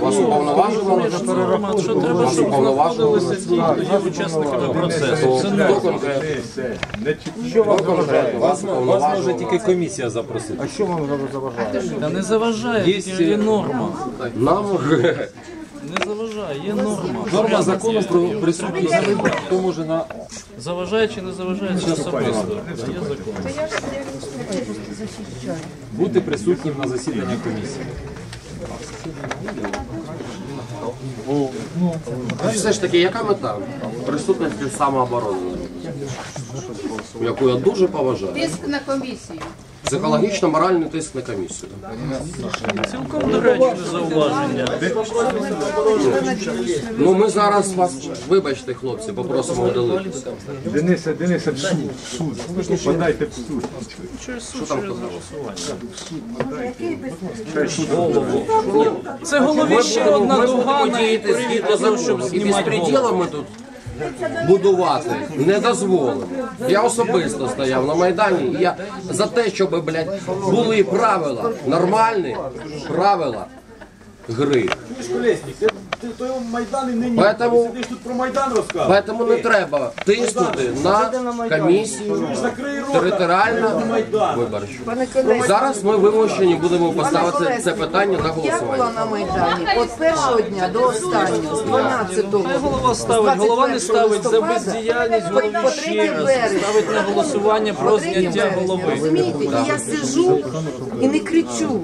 Вас уповноважували? Що треба, Вас щоб уповноважували? знаходилися ті, хто є учасниками процесу. Це Хто норма. конкретно? Хто конкретно? Вас Вас може уповноважували? тільки комісія запросити. А що вам заважає? Та не заважає, Є, тільки є норма. Нам Не заважає, є норма. Норма закону про присутність хто може на Заважає чи не заважає, це особисто. Є закон. бути присутнім на засіданні комісії. Все ж таки, яка мета? Присутності самооборони, яку я дуже поважаю. Тиск на комісію. Психологічно-моральний тиск на комісію. Цілком доречне зауваження. Ну ми зараз вас, вибачте, хлопці, попросимо удалитися. Дениса, Дениса, в суд, в суд. Подайте в суд. Через суд, там через голосування. Це голові ще одна дуга на згідно закону. І безпреділа ми тут будувати не дозволимо. Я особисто стояв на Майдані, і я за те, щоб, блядь, були правила, нормальні правила гри. Ти ж ти, ти тому Майдані не ні. Поэтому- Ти сидиш тут про Майдан розказуєш. Поэтому не треба тиснути на комісію Закрий рота. територіально виборчу. Зараз ми вимушені будемо поставити це питання на Я була голосування. на Майдані від першого дня до останнього, з 12-го. Хай голова ставить, голова не ставить за бездіяльність голові ще раз. Ставить на голосування про зняття голови. Розумієте? І я сижу і не кричу.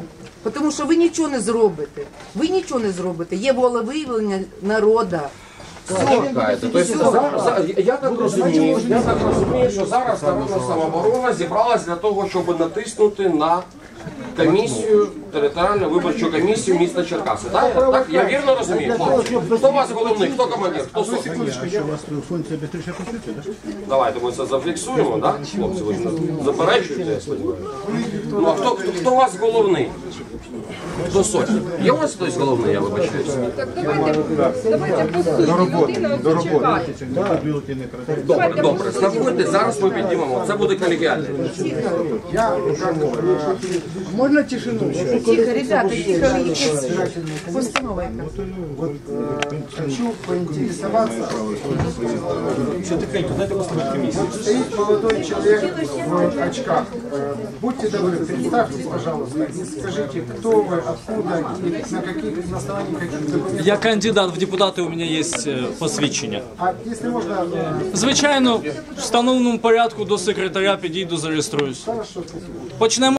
Тому що ви нічого не зробите. Ви нічого не зробите. Є волевиявлення народу. Чекайте, зараз, зараз- я так розумію, я так розумію, що зараз народна самооборона зібралась для того, щоб натиснути на комісію, територіальну виборчу комісію міста Черкаси. Так, я- так? я вірно розумію? Хлопці? Хто у вас головний, хто командир, хто сотник? Давайте ми це зафіксуємо, так? Хлопці, ви ж не заперечуєте, я сподіваюся. Ну, а хто, хто, хто у вас головний? Хто сотник? Є у вас хтось головний, я вибачаюся? До роботи, до роботи. Добре, добре, знаходьте, зараз ми піднімемо. Це буде колегіально. Можна тишину? Тихо, ребята, тихо, ви якісь постанова якась. Хочу поинтересоваться. Стоит молодой человек в очках. Э, Будьте добры, представьтесь, пожалуйста, и скажите, кто вы, откуда и на каких на основании каких документов. Я кандидат в депутати, у мене є е, посвідчення. А можно, э, Звичайно, в встановленому порядку до секретаря підійду, зареєструюсь. хорошо, спасибо. Почнемо.